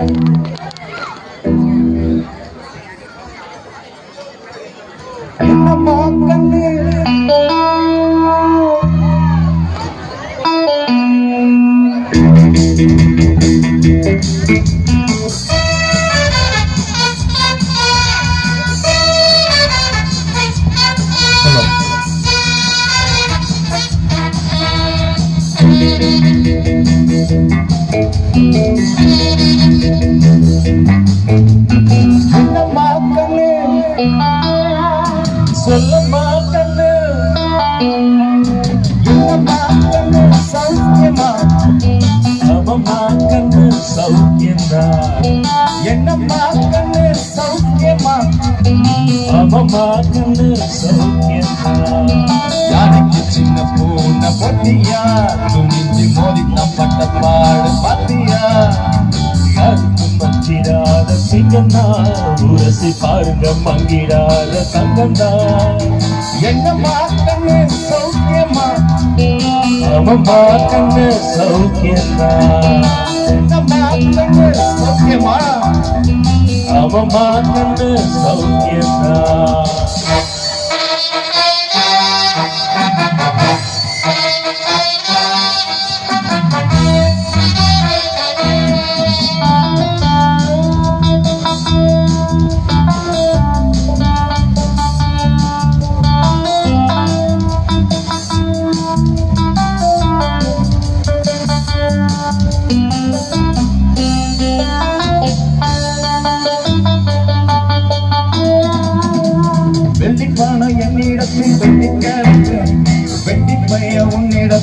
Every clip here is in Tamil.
I'm walking here. சொல்லம்மா கண்ணு என்னம்மா கண்ணு சௌக்கியமா? அவம்மா கண்ணு சௌக்கியந்தா? என்னம்மா கண்ணு சௌக்கியமா? அவம்மா கண்ணு சௌக்கியந்தா? யானைக்கு சின்ன பூனை பொட்டியா? துணிஞ்சு மோதி பாடு பாத்தியா? யாருக்கும் மஞ்சிடாத சிங்கந்தா உரசி பாருங்க மங்கிடாத தங்கந்தா என்னம்மா கண்ணு சௌக்கியமா அவம்மா கண்ணு சௌக்கியமா என்னம்மா கண்ணு சௌக்கியமா அவம்மா கண்ணு சௌக்கியந்தா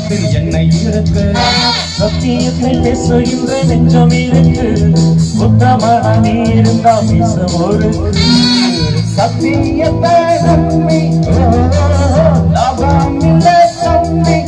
உன்னிடத்தில் என்னை இருக்க சத்தியத்தை பேசுகின்ற நெஞ்சம் இருக்கு உத்தமன நீ இருந்தா பேச ஒரு சத்தியத்தை நம்பி லாபம் இல்லை தம்பி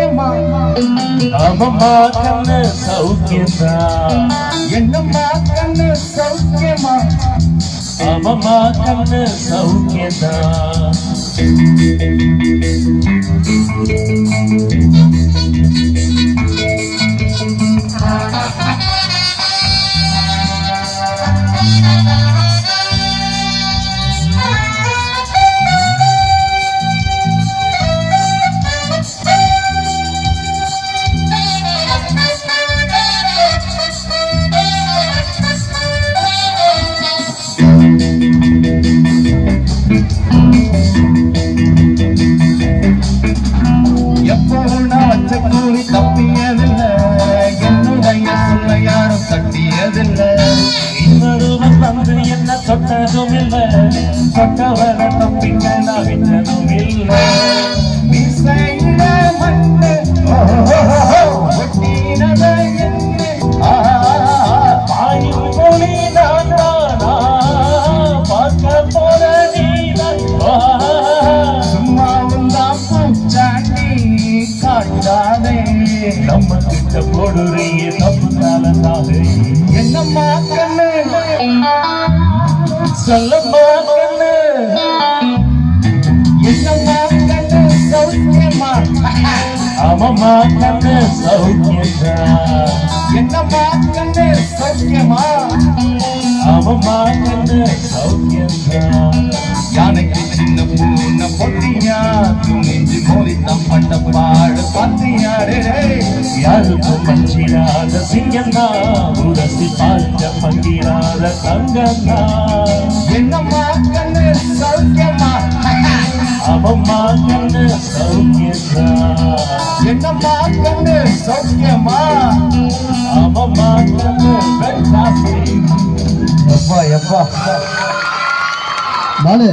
சௌக்கியமா ஆமம்மா கண்ணு சௌக்கியமா என்னம்மா கண்ணு சௌக்கியமா ஆமம்மா கண்ணு சௌக்கியமா எப்பவும் போற நீதான். சும்மாவும் தான் பூச்சாண்டி காட்டாதே நம்ம கிட்ட போடுறீங்க தானே என்னம்மா கண்ணு? சொல்லம்மா கண்ணு என்னம்மா கண்ணு சௌக்கியமா ஆமாம்மா கண்ணு சௌக்கியமா என்னம்மா கண்ணு சௌக்கியமா ஆமாம்மா கண்ணு சௌக்கியமா யானைக்கு சின்ன பூனை பொட்டியா துணி மோதி தப்பட்ட பாடு பாத்தியாரே யாருக்கும் மஞ்சிடாத சிங்கந்தா உரசி பார்க்க பங்கிடாத தங்கந்தா என்னம்மா கண்ணு சௌக்கியமா? அவம்மா கண்ணு சௌக்கியந்தா என்னம்மா கண்ணு சௌக்கியமா? அவம்மா கண்ணு fantastic. எப்பா எப்பா நானு